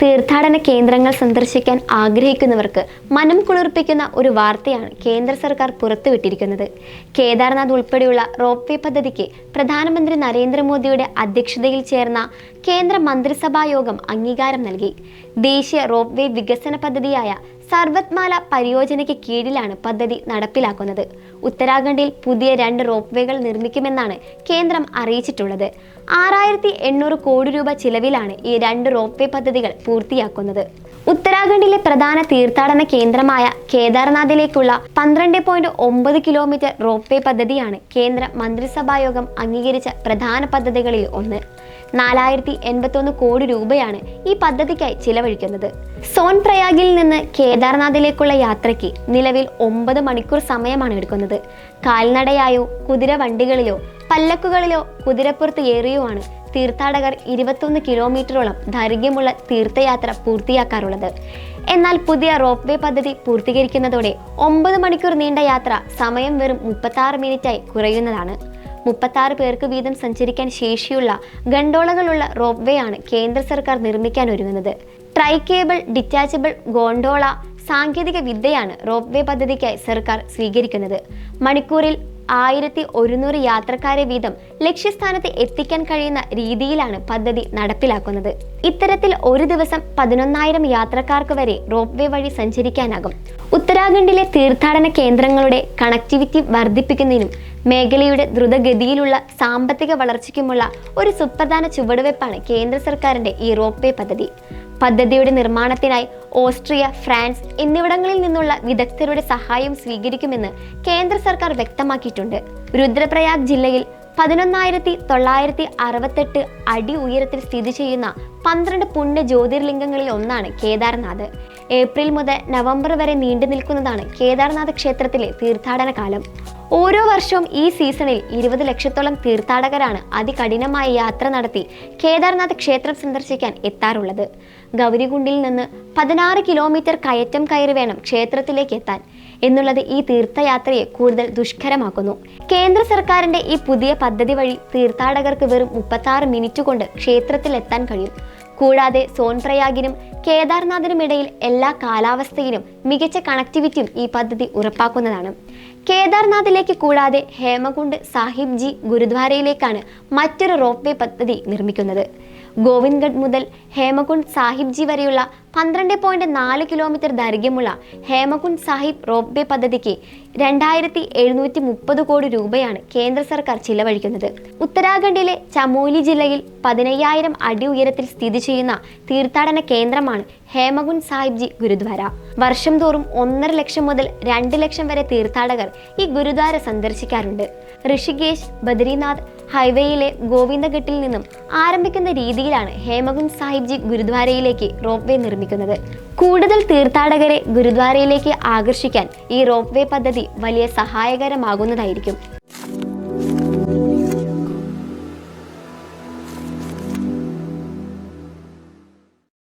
തീർത്ഥാടന കേന്ദ്രങ്ങൾ സന്ദർശിക്കാൻ ആഗ്രഹിക്കുന്നവർക്ക് മനം കുളിർപ്പിക്കുന്ന ഒരു വാർത്തയാണ് കേന്ദ്ര സർക്കാർ പുറത്തുവിട്ടിരിക്കുന്നത്. കേദാർനാഥ് ഉൾപ്പെടെയുള്ള റോപ്പ് വേ പദ്ധതിക്ക് പ്രധാനമന്ത്രി നരേന്ദ്രമോദിയുടെ അധ്യക്ഷതയിൽ ചേർന്ന കേന്ദ്ര മന്ത്രിസഭാ യോഗം അംഗീകാരം നൽകി. ദേശീയ റോപ്പ് വേ വികസന പദ്ധതിയായ സർവത്മാല പരിയോജനയ്ക്ക് കീഴിലാണ് പദ്ധതി നടപ്പിലാക്കുന്നത്. ഉത്തരാഖണ്ഡിൽ പുതിയ രണ്ട് റോപ്പ് വേകൾ നിർമ്മിക്കുമെന്നാണ് കേന്ദ്രം അറിയിച്ചിട്ടുള്ളത്. ആറായിരത്തി എണ്ണൂറ് കോടി രൂപ ചിലവിലാണ് ഈ രണ്ട് റോപ്പ് വേ പദ്ധതികൾ പൂർത്തിയാക്കുന്നത്. ഉത്തരാഖണ്ഡിലെ പ്രധാന തീർത്ഥാടന കേന്ദ്രമായ കേദാർനാഥിലേക്കുള്ള പന്ത്രണ്ട് പോയിന്റ് ഒമ്പത് കിലോമീറ്റർ റോപ്പ് വേ പദ്ധതിയാണ് കേന്ദ്ര മന്ത്രിസഭായോഗം അംഗീകരിച്ച പ്രധാന പദ്ധതികളിൽ ഒന്ന്. നാലായിരത്തി എൺപത്തൊന്ന് കോടി രൂപയാണ് ഈ പദ്ധതിക്കായി ചിലവഴിക്കുന്നത്. സോൺ പ്രയാഗിൽ നിന്ന് കേദാർനാഥിലേക്കുള്ള യാത്രയ്ക്ക് നിലവിൽ ഒമ്പത് മണിക്കൂർ സമയമാണ് എടുക്കുന്നത്. കാൽനടയായോ കുതിര വണ്ടികളിലോ പല്ലക്കുകളിലോ കുതിരപ്പുറത്ത് ഏറിയോ ആണ് തീർത്ഥാടകർ ഇരുപത്തൊന്ന് കിലോമീറ്ററോളം ദൈർഘ്യമുള്ള തീർത്ഥയാത്ര പൂർത്തിയാക്കാറുള്ളത്. എന്നാൽ പുതിയ റോപ്പ് വേ പദ്ധതി പൂർത്തീകരിക്കുന്നതോടെ ഒമ്പത് മണിക്കൂർ നീണ്ട യാത്ര സമയം വെറും മുപ്പത്താറ് മിനിറ്റായി കുറയുന്നതാണ്. മുപ്പത്താറ് പേർക്ക് വീതം സഞ്ചരിക്കാൻ ശേഷിയുള്ള ഗണ്ടോളകളുള്ള റോപ്പ് വേ ആണ് കേന്ദ്ര സർക്കാർ നിർമ്മിക്കാൻ ഒരുങ്ങുന്നത്. ട്രൈ കേബിൾ ഡിറ്റാച്ചബിൾ ഗോണ്ടോള സാങ്കേതിക വിദ്യയാണ് റോപ്പ് വേ പദ്ധതിക്കായി സർക്കാർ സ്വീകരിക്കുന്നത്. മണിക്കൂറിൽ ആയിരത്തി ഒരുന്നൂറ് യാത്രക്കാരെ വീതം ലക്ഷ്യസ്ഥാനത്ത് എത്തിക്കാൻ കഴിയുന്ന രീതിയിലാണ് പദ്ധതി നടപ്പിലാക്കുന്നത്. ഇത്തരത്തിൽ ഒരു ദിവസം പതിനൊന്നായിരം യാത്രക്കാർക്ക് വരെ റോപ്പ് വേ വഴി സഞ്ചരിക്കാനാകും. ഉത്തരാഖണ്ഡിലെ തീർത്ഥാടന കേന്ദ്രങ്ങളുടെ കണക്ടിവിറ്റി വർദ്ധിപ്പിക്കുന്നതിനും മേഖലയുടെ ദ്രുതഗതിയിലുള്ള സാമ്പത്തിക വളർച്ചയ്ക്കുമുള്ള ഒരു സുപ്രധാന ചുവടുവയ്പ്പാണ് കേന്ദ്ര സർക്കാരിന്റെ ഈ റോപ്പ് വേ പദ്ധതി. പദ്ധതിയുടെ നിർമ്മാണത്തിനായി ഓസ്ട്രിയ ഫ്രാൻസ് എന്നിവിടങ്ങളിൽ നിന്നുള്ള വിദഗ്ധരുടെ സഹായം സ്വീകരിക്കുമെന്ന് കേന്ദ്ര സർക്കാർ വ്യക്തമാക്കിയിട്ടുണ്ട്. രുദ്രപ്രയാഗ് ജില്ലയിൽ പതിനൊന്നായിരത്തി തൊള്ളായിരത്തി അറുപത്തെട്ട് അടി ഉയരത്തിൽ സ്ഥിതി ചെയ്യുന്ന പന്ത്രണ്ട് പുണ്യ ജ്യോതിർലിംഗങ്ങളിൽ ഒന്നാണ് കേദാർനാഥ്. ഏപ്രിൽ മുതൽ നവംബർ വരെ നീണ്ടു നിൽക്കുന്നതാണ് കേദാർനാഥ് ക്ഷേത്രത്തിലെ തീർത്ഥാടന കാലം. ഓരോ വർഷവും ഈ സീസണിൽ ഇരുപത് ലക്ഷത്തോളം തീർത്ഥാടകരാണ് അതികഠിനമായ യാത്ര നടത്തി കേദാർനാഥ് ക്ഷേത്രം സന്ദർശിക്കാൻ എത്താറുള്ളത്. ഗൗരികുണ്ടിൽ നിന്ന് പതിനാറ് കിലോമീറ്റർ കയറ്റം കയറി വേണം ക്ഷേത്രത്തിലേക്ക് എത്താൻ. എന്നുള്ളത് ഈ തീർത്ഥയാത്രയെ കൂടുതൽ ദുഷ്കരമാക്കുന്നു. കേന്ദ്ര സർക്കാരിന്റെ ഈ പുതിയ പദ്ധതി വഴി തീർത്ഥാടകർക്ക് വെറും മുപ്പത്താറ് മിനിറ്റ് കൊണ്ട് ക്ഷേത്രത്തിൽ എത്താൻ കഴിയും. കൂടാതെ സോൻപ്രയാഗിനും കേദാർനാഥിനുമിടയിൽ എല്ലാ കാലാവസ്ഥയിലും മികച്ച കണക്ടിവിറ്റിയും ഈ പദ്ധതി ഉറപ്പാക്കുന്നതാണ്. കേദാർനാഥിലേക്ക് കൂടാതെ ഹേമകുണ്ട് സാഹിബ്ജി ഗുരുദ്വാരയിലേക്കാണ് മറ്റൊരു റോപ്പ് വേ പദ്ധതി നിർമ്മിക്കുന്നത്. ഗോവിന്ദ്ഗഡ് മുതൽ ഹേമകുണ്ട് സാഹിബ്ജി വരെയുള്ള പന്ത്രണ്ട് പോയിന്റ് നാല് കിലോമീറ്റർ ദൈർഘ്യമുള്ള ഹേമകുണ്ട് സാഹിബ് റോപ്പ് വേ പദ്ധതിക്ക് രണ്ടായിരത്തി എഴുന്നൂറ്റി മുപ്പത് കോടി രൂപയാണ് കേന്ദ്ര സർക്കാർ ചിലവഴിക്കുന്നത്. ഉത്തരാഖണ്ഡിലെ ചമോലി ജില്ലയിൽ പതിനയ്യായിരം അടി ഉയരത്തിൽ സ്ഥിതി ചെയ്യുന്ന തീർത്ഥാടന കേന്ദ്രമാണ് ഹേമകുണ്ട് സാഹിബ് ജി ഗുരുദ്വാര. വർഷം തോറും ഒന്നര ലക്ഷം മുതൽ രണ്ട് ലക്ഷം വരെ തീർത്ഥാടകർ ഈ ഗുരുദ്വാര സന്ദർശിക്കാറുണ്ട്. ഋഷികേശ് ബദ്രിനാഥ് ഹൈവേയിലെ ഗോവിന്ദഘട്ടിൽ നിന്നും ആരംഭിക്കുന്ന രീതിയിലാണ് ഹേമകുണ്ട് സാഹിബ് ജി ഗുരുദ്വാരയിലേക്ക് റോപ്പ് വേ നിർമ്മിക്കുന്നത് കൂടുതൽ തീർത്ഥാടകരെ ഗുരുദ്വാരയിലേക്ക് ആകർഷിക്കാൻ ഈ റോപ്പ് വേ പദ്ധതി വലിയ സഹായകരമാകുന്നതായിരിക്കും.